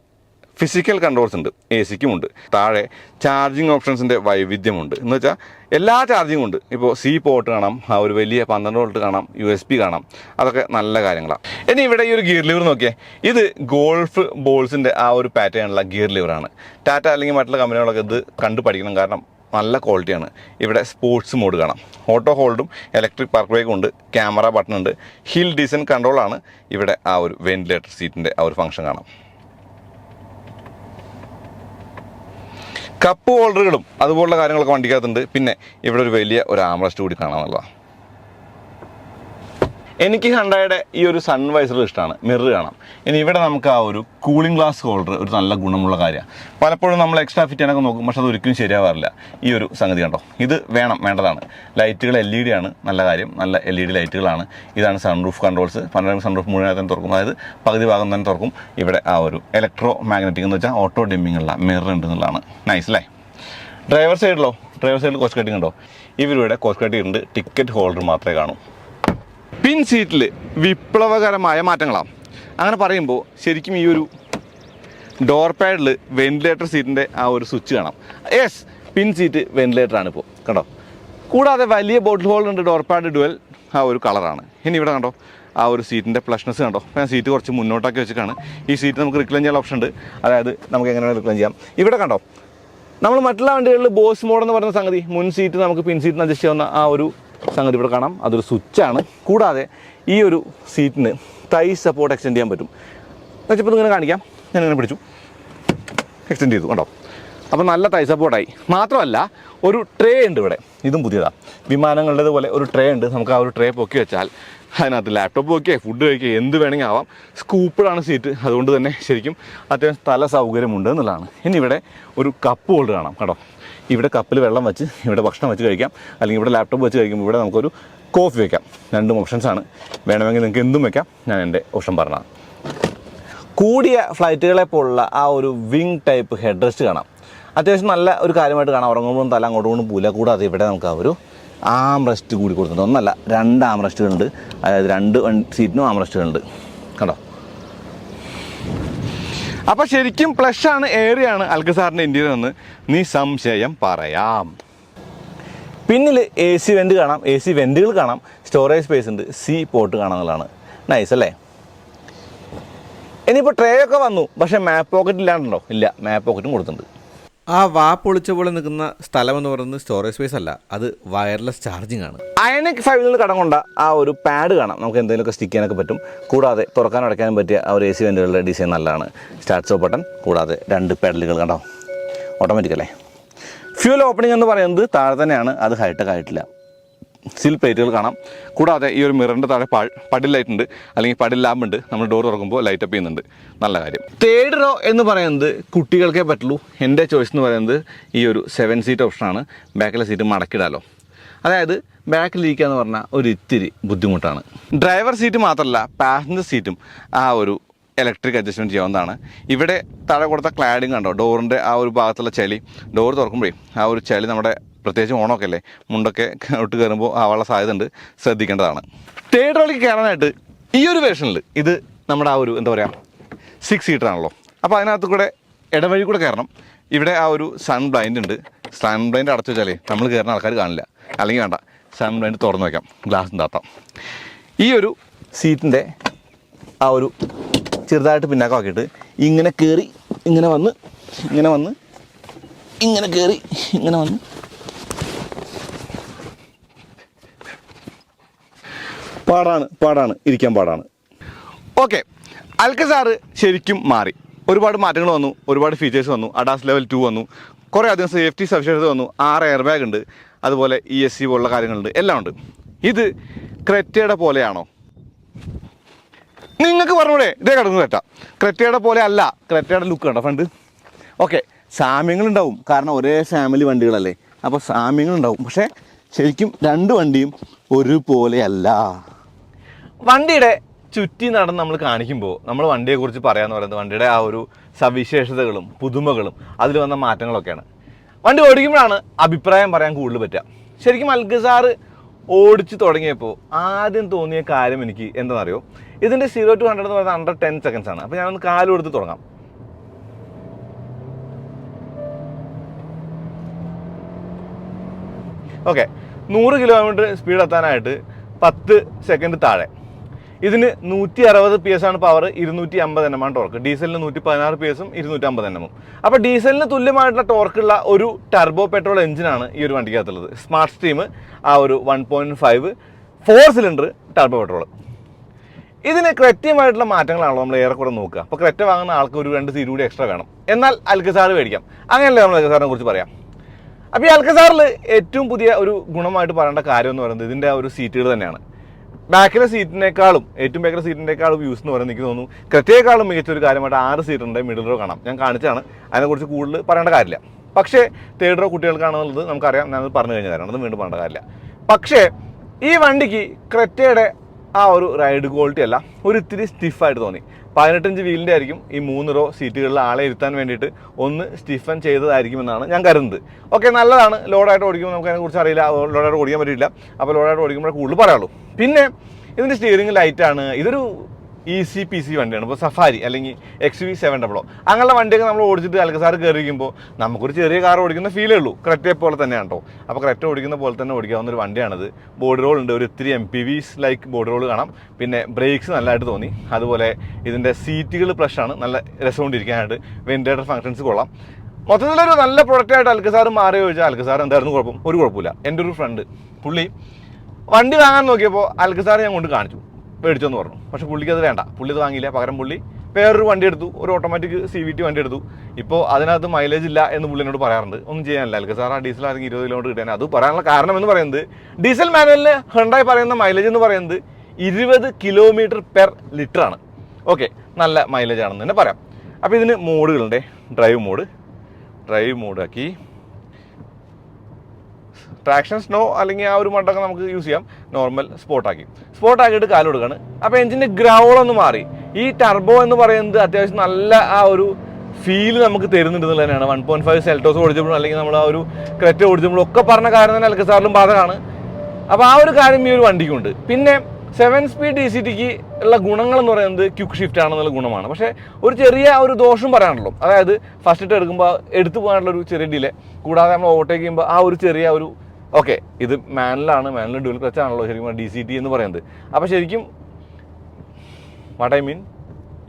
ഫിസിക്കൽ കൺട്രോൾസ് ഉണ്ട് എ സിക്കും ഉണ്ട്. താഴെ ചാർജിങ് ഓപ്ഷൻസിന്റെ വൈവിധ്യമുണ്ട്. എന്ന് വെച്ചാൽ എല്ലാ ചാർജിങ്ങും ഉണ്ട്. ഇപ്പോൾ സി പോർട്ട് കാണാം ആ ഒരു വലിയ പന്ത്രണ്ട് വോൾട്ട് കാണാം യു എസ് പി കാണാം. അതൊക്കെ നല്ല കാര്യങ്ങളാണ് ഇനി ഇവിടെ ഈ ഒരു ഗിയർ ലിവർ നോക്കിയേ. ഇത് ഗോൾഫ് ബോൾസിന്റെ ആ ഒരു പാറ്റേണുള്ള ഗിയർ ലിവറാണ് ടാറ്റ അല്ലെങ്കിൽ മറ്റുള്ള കമ്പനികളൊക്കെ ഇത് കണ്ടു പഠിക്കണം. കാരണം നല്ല ക്വാളിറ്റിയാണ് ഇവിടെ സ്പോർട്സ് മോഡ് കാണാം. ഓട്ടോ ഹോൾഡും ഇലക്ട്രിക് പാർക്ക് ബ്രേക്കും ഉണ്ട്. ക്യാമറ ബട്ടൺ ഉണ്ട്. ഹിൽ ഡീസൻ കൺട്രോളാണ് ഇവിടെ ആ ഒരു വെന്റിലേറ്റർ സീറ്റിന്റെ ആ ഒരു ഫംഗ്ഷൻ കാണാം. കപ്പ് ഹോൾഡറുകളും അതുപോലുള്ള കാര്യങ്ങളൊക്കെ വണ്ടിക്കകത്തുണ്ട്. പിന്നെ ഇവിടെ ഒരു വലിയ ഒരു ആംബ്രസ്റ്റ് കൂടി കാണാമെന്നുള്ളതാണ് എനിക്ക് ഹണ്ടായുടെ ഈ ഒരു സൺ സൺവൈസർ ഇഷ്ടമാണ്. മിറർ കാണാം. ഇനി ഇവിടെ നമുക്ക് ആ ഒരു കൂളിംഗ് ഗ്ലാസ് ഹോൾഡർ ഒരു നല്ല ഗുണമുള്ള കാര്യമാണ് പലപ്പോഴും നമ്മൾ എക്സ്ട്രാ ഫിറ്റ് ചെയ്യാനൊക്കെ നോക്കും പക്ഷെ അത് ഒരിക്കലും ശരിയാവാറില്ല. ഈ ഒരു സംഗതി കണ്ടോ? ഇത് വേണം വേണ്ടതാണ്. ലൈറ്റുകൾ എൽ ഇ ഡി ആണ്. നല്ല കാര്യം. നല്ല എൽ ഇ ഡി ലൈറ്റുകളാണ് ഇതാണ് സൺ റൂഫ് കൺട്രോൾസ് പന്ത്രണ്ട് സൺറൂഫ് മുഴുവൻ തന്നെ തുറക്കും. അതായത് പകുതി ഭാഗം തന്നെ തുറക്കും. ഇവിടെ ആ ഒരു ഇലക്ട്രോ മാഗ്നറ്റിക് എന്ന് വെച്ചാൽ ഓട്ടോ ഡിമ്മിങ് ഉള്ള മിറർ ഉണ്ട് എന്നുള്ളതാണ്. നൈസ് അല്ലേ? ഡ്രൈവർ സൈഡിലോ ഡ്രൈവർ സൈഡിൽ കോച്ച് കട്ടിങ് ഉണ്ടോ? ഇവരിവിടെ കോച്ച് കട്ടിങ് ഉണ്ട്. ടിക്കറ്റ് ഹോൾഡർ മാത്രമേ കാണൂ. പിൻ സീറ്റിൽ വിപ്ലവകരമായ മാറ്റങ്ങളാണ്. അങ്ങനെ പറയുമ്പോൾ ശരിക്കും ഈ ഒരു ഡോർ പാഡിൽ വെന്റിലേറ്റർ സീറ്റിന്റെ ആ ഒരു സ്വിച്ച് കാണാം. യെസ് പിൻ സീറ്റ് വെന്റിലേറ്റർ ആണ് ഇപ്പോൾ കണ്ടോ? കൂടാതെ വലിയ ബോട്ടിൽ ഹോൾ ഉണ്ട് ഡോർ പാഡ് ഡുവൽ ആ ഒരു കളറാണ് ഇനി ഇവിടെ കണ്ടോ? ആ ഒരു സീറ്റിന്റെ പ്ലഷ്നസ് കണ്ടോ? ഞാൻ സീറ്റ് കുറച്ച് മുന്നോട്ടാക്കി വെച്ചിട്ടാണ്. ഈ സീറ്റ് നമുക്ക് റിക്ലൈൻ ചെയ്യാൻ ഓപ്ഷൻ ഉണ്ട്. അതായത് നമുക്ക് എങ്ങനെ റിക്ലൈൻ ചെയ്യാം. ഇവിടെ കണ്ടോ? നമ്മൾ മറ്റുള്ള വണ്ടികളിൽ ബോസ് മോഡ് എന്ന് പറയുന്ന സംഗതി മുൻ സീറ്റ് നമുക്ക് പിൻ സീറ്റിന് അഡ്ജസ്റ്റ് ചെയ്യുന്ന ആ ഒരു സംഗതി ഇവിടെ കാണാം. അതൊരു സ്വിച്ചാണ്. കൂടാതെ ഈ ഒരു സീറ്റിന് തൈ സപ്പോർട്ട് എക്സ്റ്റെൻഡ് ചെയ്യാൻ പറ്റും. വെച്ചപ്പോൾ ഇങ്ങനെ കാണിക്കാം. ഞാൻ ഇങ്ങനെ പിടിച്ചു. എക്സ്റ്റെൻഡ് ചെയ്തു കണ്ടോ? അപ്പോൾ നല്ല തൈ സപ്പോർട്ടായി മാത്രമല്ല ഒരു ട്രേ ഉണ്ട് ഇവിടെ. ഇതും പുതിയതാണ് വിമാനങ്ങളുടേത് പോലെ ഒരു ട്രേ ഉണ്ട്. നമുക്ക് ആ ഒരു ട്രേ പൊക്കി വെച്ചാൽ അതിനകത്ത് ലാപ്ടോപ്പ് വെക്കുക ഫുഡ് കഴിക്കുക എന്ത് വേണമെങ്കിൽ ആവാം. സ്കൂപ്പിളാണ് സീറ്റ് അതുകൊണ്ട് തന്നെ ശരിക്കും അത്യാവശ്യം സ്ഥല സൗകര്യമുണ്ട് എന്നുള്ളതാണ്. ഇനി ഇവിടെ ഒരു കപ്പ് ഹോൾഡ് കാണാം. കേട്ടോ ഇവിടെ കപ്പിൽ വെള്ളം വെച്ച് ഇവിടെ ഭക്ഷണം വെച്ച് കഴിക്കാം. അല്ലെങ്കിൽ ഇവിടെ ലാപ്ടോപ്പ് വെച്ച് കഴിക്കുമ്പോൾ ഇവിടെ നമുക്കൊരു കോഫി വെക്കാം. രണ്ടും ഓപ്ഷൻസാണ് വേണമെങ്കിൽ നിങ്ങൾക്ക് എന്തും വെക്കാം. ഞാൻ എന്റെ ഓപ്ഷൻ പറഞ്ഞതാണ് കൂടിയ ഫ്ലൈറ്റുകളെ പോലുള്ള ആ ഒരു വിങ് ടൈപ്പ് ഹെഡ് റെസ്റ്റ് കാണാം. അത്യാവശ്യം നല്ല ഒരു കാര്യമായിട്ട് കാണാം. ഉറങ്ങുമ്പോഴും തല അങ്ങോട്ടും കൊണ്ടും പൂല കൂടാതെ ഇവിടെ നമുക്ക് ആ ഒരു ആം റെസ്റ്റ് കൂടി കൊടുത്തിട്ടുണ്ട്. ഒന്നല്ല രണ്ട് ആം റെസ്റ്റുകളുണ്ട് അതായത് രണ്ട് സീറ്റിനും ആം റെസ്റ്റുകളുണ്ട് കണ്ടോ അപ്പോൾ ശരിക്കും പ്ലഷ് ആണ് ഏറിയാണ് അൽക്കസാറിന്റെ ഇന്ത്യയിൽ നിന്ന് നീ സംശയം പറയാം. പിന്നിൽ എ സി വെന്റ് കാണാം. എ സി വെന്റുകൾ കാണാം. സ്റ്റോറേജ് സ്പേസ് ഉണ്ട്. സി പോർട്ട് കാണാമെന്നുള്ളതാണ് നൈസ് അല്ലേ? ഇനിയിപ്പോൾ ട്രേ ഒക്കെ വന്നു. പക്ഷേ മാപ്പ് പോക്കറ്റ് ഇല്ലാണ്ടോ ഇല്ല മാപ്പ് പോക്കറ്റും കൊടുത്തിട്ടുണ്ട്. ആ വാ പൊളിച്ച പോലെ നിൽക്കുന്ന സ്ഥലം എന്ന് പറയുന്നത് സ്റ്റോറേജ് സ്പേസ് അല്ല. അത് വയർലെസ് ചാർജിങ് ആണ്. അയണിക് ഫൈവിൽ നിന്ന് കടം കൊണ്ട ആ ഒരു പാഡ് കാണാം. നമുക്ക് എന്തെങ്കിലുമൊക്കെ സ്റ്റിക്ക് ചെയ്യാനൊക്കെ പറ്റും. കൂടാതെ തുറക്കാൻ അടയ്ക്കാനും പറ്റിയ ആ ഒരു എ സി വെന്റുകളുടെ ഡിസൈൻ നല്ലതാണ്. സ്റ്റാർട്ട് സ്റ്റോപ്പ് ബട്ടൺ കൂടാതെ രണ്ട് പെഡലുകൾ കണ്ടോ? ഓട്ടോമാറ്റിക് അല്ലേ? ഫ്യൂൽ ഓപ്പണിംഗ് എന്ന് പറയുന്നത് താഴെ തന്നെയാണ്. അത് ഹൈടെക് ആയിട്ടില്ല. സിൽ പ്ലേറ്റുകൾ കാണാം. കൂടാതെ ഈ ഒരു മിററിന്റെ താഴെ പടിൽ ലൈറ്റ് ഉണ്ട്. അല്ലെങ്കിൽ പടിൽ ലാമ്പ് ഉണ്ട്. നമ്മൾ ഡോർ തുറക്കുമ്പോൾ ലൈറ്റ് അപ്പ് ചെയ്യുന്നുണ്ട്. നല്ല കാര്യം. തേർഡ് റോ എന്ന് പറയുന്നത് കുട്ടികൾക്കേ പറ്റുള്ളൂ. എന്റെ ചോയ്സ് എന്ന് പറയുന്നത് ഈ ഒരു സെവൻ സീറ്റ് ഓപ്ഷനാണ് ബാക്കിലെ സീറ്റ് മടക്കിടാലോ അതായത് ബാക്കിലിരിക്കുക എന്ന് പറഞ്ഞാൽ ഒരു ഇത്തിരി ബുദ്ധിമുട്ടാണ്. ഡ്രൈവർ സീറ്റ് മാത്രമല്ല പാസഞ്ചർ സീറ്റും ആ ഒരു ഇലക്ട്രിക് അഡ്ജസ്റ്റ്മെന്റ് ചെയ്യാവുന്നതാണ്. ഇവിടെ താഴെ കൊടുത്ത ക്ലാഡിങ് കണ്ടോ? ഡോറിന്റെ ആ ഒരു ഭാഗത്തുള്ള ചളി. ഡോർ തുറക്കുമ്പോഴേ ആ ഒരു ചളി നമ്മുടെ പ്രത്യേകിച്ച് ഓണമൊക്കെ അല്ലേ മുണ്ടൊക്കെ ഇട്ട് കയറുമ്പോൾ ആവാനുള്ള സാധ്യത ഉണ്ട് ശ്രദ്ധിക്കേണ്ടതാണ്. തേർഡ് റോളിലേക്ക് കയറാനായിട്ട് ഈ ഒരു വേർഷനിൽ ഇത് നമ്മുടെ ആ ഒരു എന്താ പറയുക സിക്സ് സീറ്റർ ആണല്ലോ. അപ്പോൾ അതിനകത്ത് കൂടെ ഇടവഴി കൂടെ കയറണം. ഇവിടെ ആ ഒരു സൺ ബ്ലൈൻഡ് ഉണ്ട്. സൺ ബ്ലൈൻഡ് അടച്ചു വെച്ചാലേ നമ്മൾ കയറുന്ന ആൾക്കാർ കാണില്ല. അല്ലെങ്കിൽ വേണ്ട. സൺ ബ്ലൈൻഡ് തുറന്ന് വയ്ക്കാം ഗ്ലാസ് താത്താം ഈ ഒരു സീറ്റിന്റെ ആ ഒരു ചെറുതായിട്ട് പിന്നാക്കമാക്കിയിട്ട് ഇങ്ങനെ കയറി ഇങ്ങനെ വന്ന് ഇങ്ങനെ വന്ന് ഇങ്ങനെ കയറി ഇങ്ങനെ വന്ന്. പാടാണ് പാടാണ് ഇരിക്കാൻ പാടാണ്. ഓക്കെ അൽക്കസാറ് ശരിക്കും മാറി. ഒരുപാട് മാറ്റങ്ങൾ വന്നു ഒരുപാട് ഫീച്ചേഴ്സ് വന്നു അഡാസ് ലെവൽ ടു വന്നു കുറേ അധികം സേഫ്റ്റി സവിശേഷത വന്നു ആറ് എയർ ബാഗ് ഉണ്ട് അതുപോലെ ഇ എസ് സി പോലുള്ള കാര്യങ്ങളുണ്ട് എല്ലാം ഉണ്ട് ഇത് ക്രെറ്റയുടെ പോലെയാണോ? നിങ്ങൾക്ക് പറഞ്ഞൂടെ? ഇതേ കിടന്നു ക്രെറ്റ ക്രെറ്റയുടെ പോലെ അല്ല. ക്രെറ്റയുടെ ലുക്ക് കണ്ടോ ഫ്രണ്ട് ഓക്കെ സാമ്യങ്ങളുണ്ടാവും. കാരണം ഒരേ ഫാമിലി വണ്ടികളല്ലേ. അപ്പോൾ സാമ്യങ്ങളുണ്ടാവും. പക്ഷേ ശരിക്കും രണ്ട് വണ്ടിയും ഒരുപോലെയല്ല. വണ്ടിയുടെ ചുറ്റി നടന്ന് നമ്മൾ കാണിക്കുമ്പോൾ നമ്മൾ വണ്ടിയെക്കുറിച്ച് പറയാന്ന് പറയുന്നത് വണ്ടിയുടെ ആ ഒരു സവിശേഷതകളും പുതുമകളും അതിൽ വന്ന മാറ്റങ്ങളൊക്കെയാണ്. വണ്ടി ഓടിക്കുമ്പോഴാണ് അഭിപ്രായം പറയാൻ കൂടുതൽ പറ്റുക. ശരിക്കും അൽഗസാറ് ഓടിച്ച് തുടങ്ങിയപ്പോൾ ആദ്യം തോന്നിയ കാര്യം എനിക്ക് എന്താണെന്നറിയോ ഇതിന്റെ സീറോ ടു ഹൺഡ്രഡ് എന്ന് പറയുന്നത് അണ്ടർ ടെൻ സെക്കൻഡ്സ് ആണ്. അപ്പോൾ ഞാനൊന്ന് കാലും എടുത്ത് തുടങ്ങാം. ഓക്കെ നൂറ് കിലോമീറ്റർ സ്പീഡ് എത്താനായിട്ട് പത്ത് സെക്കൻഡ് താഴെ. ഇതിന് നൂറ്റി അറുപത് പി എസ് ആണ് പവർ ഇരുന്നൂറ്റി അമ്പത് എൻ ആണ് ടോർക്ക് ഡീസലിന് നൂറ്റി പതിനാറ് പി എസും ഇരുന്നൂറ്റി അമ്പത് എൻ എമ്മും അപ്പോൾ ഡീസലിന് തുല്യമായിട്ടുള്ള ടോർക്കുള്ള ഒരു ടർബോ പെട്രോൾ എഞ്ചിനാണ് ഈ ഒരു വണ്ടിക്കകത്തുള്ളത്. സ്മാർട്ട് സ്റ്റീം ആ ഒരു one point five four cylinder turbo petrol ഇതിന് കൃത്യമായിട്ടുള്ള മാറ്റങ്ങളാണല്ലോ നമ്മൾ ഏറെക്കുറെ നോക്കുക. അപ്പോൾ ക്രെറ്റ വാങ്ങുന്ന ആൾക്ക് ഒരു രണ്ട് സീറ്റ് കൂടി എക്സ്ട്രാ വേണം. എന്നാൽ അൽക്കസാർ മേടിക്കാം. അങ്ങനെയല്ലേ നമ്മൾ അൽക്കസാറിനെ കുറിച്ച് പറയാം. അപ്പോൾ ഈ അൽക്കസാറിൽ ഏറ്റവും പുതിയ ഒരു ഗുണമായിട്ട് പറയേണ്ട കാര്യം എന്ന് പറയുന്നത് ഇതിന്റെ ഒരു സീറ്റുകൾ തന്നെയാണ്. ബാക്കിലെ സീറ്റിനേക്കാളും ഏറ്റവും ബാക്കിലെ സീറ്റിനേക്കാളും യൂസ് എന്ന് പറയുന്നത് എനിക്ക് തോന്നുന്നു. കൃത്യേക്കാളും മികച്ച ഒരു കാര്യമായിട്ട് ആറ് സീറ്റുണ്ട് മിഡിൽ റോ കാണാം. ഞാൻ കാണിച്ചാണ് അതിനെക്കുറിച്ച് കൂടുതൽ പറയേണ്ട കാര്യമില്ല. പക്ഷേ തേർഡ് റോ കുട്ടികൾക്കാണെന്നുള്ളത് നമുക്കറിയാം. ഞാനത് പറഞ്ഞു കഴിഞ്ഞ കാര്യമാണ് അത് വീണ്ടും പറയേണ്ട കാര്യമില്ല. പക്ഷേ ഈ വണ്ടിക്ക് ക്രെറ്റയുടെ ആ ഒരു റൈഡ് ക്വാളിറ്റി അല്ല. ഒരു ഇത്തിരി സ്റ്റിഫായിട്ട് തോന്നി. പതിനെട്ടഞ്ച് വീലിന്റെ ആയിരിക്കും ഈ മൂന്ന് റോ സീറ്റുകളിൽ ആളെ ഇരുത്താൻ വേണ്ടിയിട്ട് ഒന്ന് സ്റ്റിഫൻ ചെയ്തതായിരിക്കുമെന്നാണ് ഞാൻ കരുതുന്നത്. ഓക്കെ നല്ലതാണ്. ലോഡായിട്ട് ഓടിക്കുമ്പോൾ നമുക്ക് അതിനെക്കുറിച്ച് അറിയില്ല. ലോഡായിട്ട് ഓടിക്കാൻ പറ്റില്ല അപ്പോൾ ലോഡായിട്ട് ഓടിക്കുമ്പോഴേ കൂടുതൽ പറയുള്ളൂ പിന്നെ ഇതിന്റെ സ്റ്റിയറിംഗ് ലൈറ്റാണ് ഇതൊരു ഇ സി പി സി വണ്ടിയാണ്. ഇപ്പോൾ സഫാരി അല്ലെങ്കിൽ എക്സ് വി സെവൻ ഡബിളോ അങ്ങനെയുള്ള വണ്ടിയൊക്കെ നമ്മൾ ഓടിച്ചിട്ട് അൽക്കസാർ കയറിയിരിക്കുമ്പോൾ നമുക്കൊരു ചെറിയ കാർ ഓടിക്കുന്ന ഫീലേ ഉള്ളൂ. ക്രെറ്റയെ പോലെ തന്നെയാണ് കേട്ടോ അപ്പോൾ ക്രെറ്റ ഓടിക്കുന്ന പോലെ തന്നെ ഓടിക്കാവുന്ന ഒരു വണ്ടിയാണിത്. ബോഡി റോൾ ഉണ്ട്. ഒരു ഇത്തിരി M P V's like body roll കാണാം. പിന്നെ ബ്രേക്സ് നല്ലതായിട്ട് തോന്നി. അതുപോലെ ഇതിന്റെ സീറ്റുകൾ പ്രഷാണ് നല്ല രസമുണ്ടിരിക്കാനായിട്ട്. വെന്റിലേറ്റർ ഫങ്ഷൻസ് കൊള്ളാം. മൊത്തത്തിലൊരു നല്ല പ്രൊഡക്റ്റായിട്ട് അൽക്കസാർ മാറി ചോദിച്ചാൽ അൽക്കസാർ എന്തായിരുന്നു കുഴപ്പം? ഒരു കുഴപ്പമില്ല. എന്റെ ഒരു ഫ്രണ്ട് പുള്ളി വണ്ടി വാങ്ങാൻ നോക്കിയപ്പോൾ അൽക്കസാർ ഞാൻ കൊണ്ട് കാണിച്ചു. മേടിച്ചെന്ന് പറഞ്ഞു. പക്ഷെ പുള്ളിക്ക് അത് വേണ്ട. പുള്ളി അത് വാങ്ങിയില്ല. പകരം പുള്ളി വേറൊരു വണ്ടി എടുത്തു. ഒരു ഓട്ടോമാറ്റിക് സി വി ടി വണ്ടി എടുത്തു. ഇപ്പോൾ അതിനകത്ത് മൈലേജ് ഇല്ല എന്ന് പുള്ളി പറയാറുണ്ട്. ഒന്നും ചെയ്യാനില്ല. അൽക്കസാർ ആ ഡീസൽ ആണെങ്കിൽ ഇരുപത് കിലോമീറ്റർ കിട്ടാൻ അത് പറയാനുള്ള കാരണം എന്ന് പറയുന്നത് ഡീസൽ മാനുവലിന് ഹണ്ടായി പറയുന്ന മൈലേജ് എന്ന് പറയുന്നത് ഇരുപത് കിലോമീറ്റർ പെർ ലിറ്റർ ആണ്. ഓക്കെ നല്ല മൈലേജ് ആണെന്ന് തന്നെ പറയാം. അപ്പോൾ ഇതിന് മോഡുകളുണ്ട് ഡ്രൈവ് മോഡ് ഡ്രൈവ് മോഡാക്കി ട്രാക്ഷൻ സ്നോ അല്ലെങ്കിൽ ആ ഒരു മണ്ടൊക്കെ നമുക്ക് യൂസ് ചെയ്യാം. നോർമൽ സ്പോട്ടാക്കി സ്പോട്ടാക്കിയിട്ട് കൊടുക്കുകയാണ് അപ്പോൾ എഞ്ചിന്റെ ഗ്രൗളൊന്ന് മാറി. ഈ ടർബോ എന്ന് പറയുന്നത് അത്യാവശ്യം നല്ല ആ ഒരു ഫീൽ നമുക്ക് തരുന്നുണ്ട് തന്നെയാണ് വൺ പോയിന്റ് ഫൈവ് സെൽറ്റോസ് ഓടിച്ചപ്പോഴും അല്ലെങ്കിൽ നമ്മൾ ആ ഒരു ക്രെറ്റ ഓടിച്ചപ്പോഴും ഒക്കെ പറഞ്ഞ കാര്യം തന്നെ അൽക്കസാറിലും ബാധകമാണ് അപ്പോൾ ആ ഒരു കാര്യം ഈ ഒരു വണ്ടിക്കുണ്ട്. പിന്നെ സെവൻ സ്പീഡ് ഡി സി ടിക്ക് ഉള്ള ഗുണങ്ങൾ എന്ന് പറയുന്നത് ക്യുക്ക് ഷിഫ്റ്റ് ആണെന്നുള്ള ഗുണമാണ്. പക്ഷേ ഒരു ചെറിയ ഒരു ദോഷം പറയാനുള്ളൂ അതായത് ഫസ്റ്റ് ഇട്ട് എടുക്കുമ്പോൾ എടുത്തു പോകാനുള്ള ഒരു ചെറിയ ഡിലേ കൂടാതെ നമ്മൾ ഓവർടേക്ക് ചെയ്യുമ്പോൾ ആ ഒരു ചെറിയ ഒരു ഓക്കെ ഇത് മാനിലാണ് മാനിൽ ഡ്യൂൽ ക്ലച്ച് ആണല്ലോ ശരിക്കും ഡി സി ടി എന്ന് പറയുന്നത്. അപ്പോൾ ശരിക്കും what I mean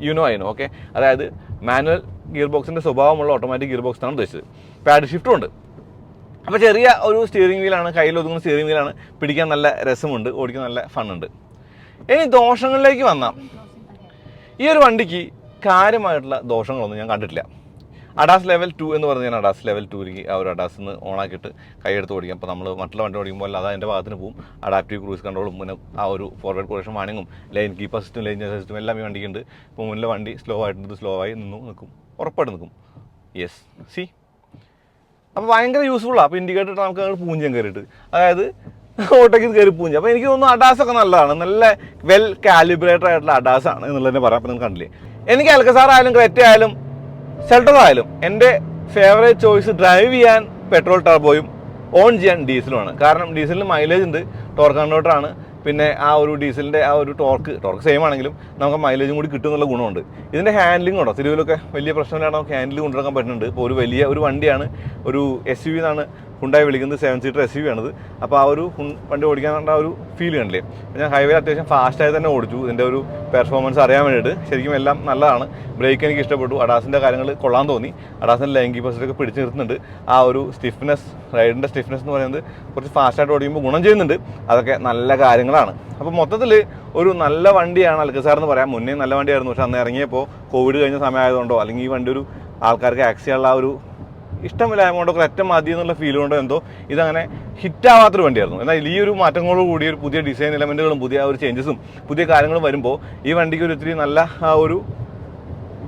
you know I know okay അതായത് മാനുവൽ ഗിയർ ബോക്സിന്റെ സ്വഭാവമുള്ള ഓട്ടോമാറ്റിക് ഗിയർ ബോക്സ് ആണ് ഉദ്ദേശിച്ചത്. പാഡ് ഷിഫ്റ്റും ഉണ്ട്. അപ്പോൾ ചെറിയ ഒരു സ്റ്റിയറിംഗ് വീലാണ് കയ്യിൽ ഒതുങ്ങുന്ന സ്റ്റിയറിംഗ് വീലാണ് പിടിക്കാൻ നല്ല രസമുണ്ട് ഓടിക്കാൻ നല്ല ഫണ്ണുണ്ട് ഇനി ദോഷങ്ങളിലേക്ക് വന്നാൽ ഈ ഒരു വണ്ടിക്ക് കാര്യമായിട്ടുള്ള ദോഷങ്ങളൊന്നും ഞാൻ കണ്ടിട്ടില്ല. അഡാസ് ലെവൽ ടു എന്ന് പറഞ്ഞാൽ അഡാസ് ലെവൽ ടൂലേക്ക് ആ ഒരു അഡാസ് നിന്ന് ഓണാക്കിയിട്ട് കൈയെടുത്ത് ഓടിക്കും. അപ്പോൾ നമ്മൾ മറ്റുള്ള വണ്ടി ഓടിക്കുമ്പോൾ അത് അതിന്റെ ഭാഗത്തിന് പോകും അഡാപ്റ്റീവ് ക്രൂസ് കൺട്രോളും മുന്നേ ആ ഒരു forward position വാണിങ്ങും line keeper system line system എല്ലാം ഈ വണ്ടിക്കുണ്ട്. ഇപ്പോൾ മുന്നിലെ വണ്ടി സ്ലോ ആയിട്ട് സ്ലോ ആയി നിന്നു നിൽക്കും. ഉറപ്പായിട്ട് നിൽക്കും. യെസ് സി അപ്പോൾ ഭയങ്കര യൂസ്ഫുള്ളാണ് അപ്പോൾ ഇൻഡിക്കേറ്റർ നമുക്ക് അങ്ങോട്ട് പൂഞ്ചം കയറിയിട്ട്. അതായത് ഓട്ടോയ്ക്ക് കയറി പൂഞ്ച അപ്പോൾ എനിക്ക് തോന്നുന്നു അഡാസ് ഒക്കെ നല്ലതാണ്. നല്ല വെൽ കാലിബ്രേറ്റഡ് ആയിട്ടുള്ള അഡാസ് ആണ് എന്നുള്ളതിനെ പറയാം. അപ്പോൾ നിങ്ങൾ കണ്ടില്ലേ? എനിക്ക് അൽക്കസാർ ആയാലും ക്രെറ്റ ആയാലും സെൽട്ടർ ആയാലും എന്റെ ഫേവറേറ്റ് ചോയ്സ് ഡ്രൈവ് ചെയ്യാൻ പെട്രോൾ ടർബോയും ഓൺ ചെയ്യാൻ ഡീസലുമാണ് കാരണം ഡീസലിന് മൈലേജ് ഉണ്ട് ടോർക്ക് കൺവേർട്ടറാണ് പിന്നെ ആ ഒരു ഡീസലിന്റെ ആ ഒരു ടോർക്ക് ടോർക്ക് സെയിം ആണെങ്കിലും നമുക്ക് മൈലേജും കൂടി കിട്ടും എന്നുള്ള ഗുണമുണ്ട്. ഇതിന്റെ ഹാൻഡ്ലിംഗ് ഉണ്ടോ? തിരുവിലൊക്കെ വലിയ പ്രശ്നമില്ലാണ്ട് നമുക്ക് ഹാൻഡിൽ കൊണ്ടുവരാൻ പറ്റുന്നുണ്ട്. ഇപ്പോൾ ഒരു വലിയ ഒരു വണ്ടിയാണ് ഒരു എസ് യു വി എന്നാണ് ഹുണ്ടായി വിളിക്കുന്നത് സെവൻ സീറ്റർ എസ് യു ആണിത്. അപ്പോൾ ആ ഒരു വണ്ടി ഓടിക്കാനുള്ള ഒരു ഫീൽ കണ്ടില്ലേ? ഞാൻ ഹൈവേ അത്യാവശ്യം ഫാസ്റ്റായി തന്നെ ഓടിച്ചു. ഇതിന്റെ ഒരു പെർഫോമൻസ് അറിയാൻ വേണ്ടിയിട്ട്. ശരിക്കും എല്ലാം നല്ലതാണ്. ബ്രേക്ക് എനിക്ക് ഇഷ്ടപ്പെട്ടു. അഡാസിന്റെ കാര്യങ്ങൾ കൊള്ളാൻ തോന്നി. അഡാസിന്റെ ലൈൻ ബസ്സിലൊക്കെ പിടിച്ച് നിർത്തുന്നുണ്ട്. ആ ഒരു സ്റ്റിഫ്നെസ് റൈഡിന്റെ സ്റ്റിഫ്നെസ് എന്ന് പറയുന്നത് കുറച്ച് ഫാസ്റ്റായിട്ട് ഓടിക്കുമ്പോൾ ഗുണം ചെയ്യുന്നുണ്ട്. അതൊക്കെ നല്ല കാര്യങ്ങളാണ്. അപ്പോൾ മൊത്തത്തിൽ ഒരു നല്ല വണ്ടിയാണ് അൽക്കസാർ എന്ന് പറയാം. മുന്നേ നല്ല വണ്ടിയായിരുന്നു. പക്ഷെ അന്ന് ഇറങ്ങിയപ്പോൾ കോവിഡ് കഴിഞ്ഞ സമയമായതുകൊണ്ടോ അല്ലെങ്കിൽ ഈ വണ്ടി ഒരു ആൾക്കാർക്ക് ആക്സ് ചെയ്യാനുള്ള ഒരു ഇഷ്ടമില്ലായ്മ കൊണ്ടോ ഒരൊറ്റ മതി എന്നുള്ള ഫീൽ കൊണ്ടോ എന്തോ ഇതങ്ങനെ ഹിറ്റാവാത്തൊരു വണ്ടിയായിരുന്നു. എന്നാൽ ഈ ഒരു മാറ്റങ്ങളോട് കൂടി ഒരു പുതിയ ഡിസൈൻ എലമെന്റുകളും പുതിയ ഒരു ചേഞ്ചസും പുതിയ കാര്യങ്ങളും വരുമ്പോൾ ഈ വണ്ടിക്ക് ഒരു ഇത്തിരി നല്ല ആ ഒരു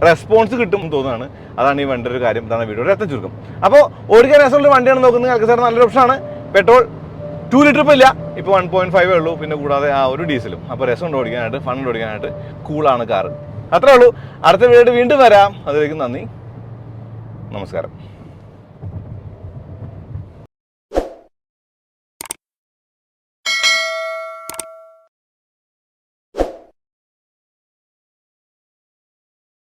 റെസ്പോൺസ് കിട്ടും തോന്നുന്നതാണ് അതാണ് ഈ വണ്ടിയുടെ ഒരു കാര്യം. ഇതാണ് വീഡിയോ രക്തം ചുരുക്കം. അപ്പോൾ ഓടിക്കാൻ രസമുള്ള വണ്ടിയാണ് നോക്കുന്നത്. അൽക്കസാർ നല്ലൊരു ഓപ്ഷനാണ് പെട്രോൾ ടു ലിറ്റർ ഇപ്പോൾ ഇല്ല. ഇപ്പോൾ വൺ പോയിന്റ് ഫൈവേ ഉള്ളൂ. പിന്നെ കൂടാതെ ആ ഒരു ഡീസലും. അപ്പോൾ രസമുണ്ട് ഓടിക്കാനായിട്ട് ഫണ്ട് ഓടിക്കാനായിട്ട്. കൂളാണ് കാറ്. അത്രേ ഉള്ളൂ. അടുത്ത വീഡിയോ വീണ്ടും വരാം. അതിലേക്ക് നന്ദി. നമസ്കാരം.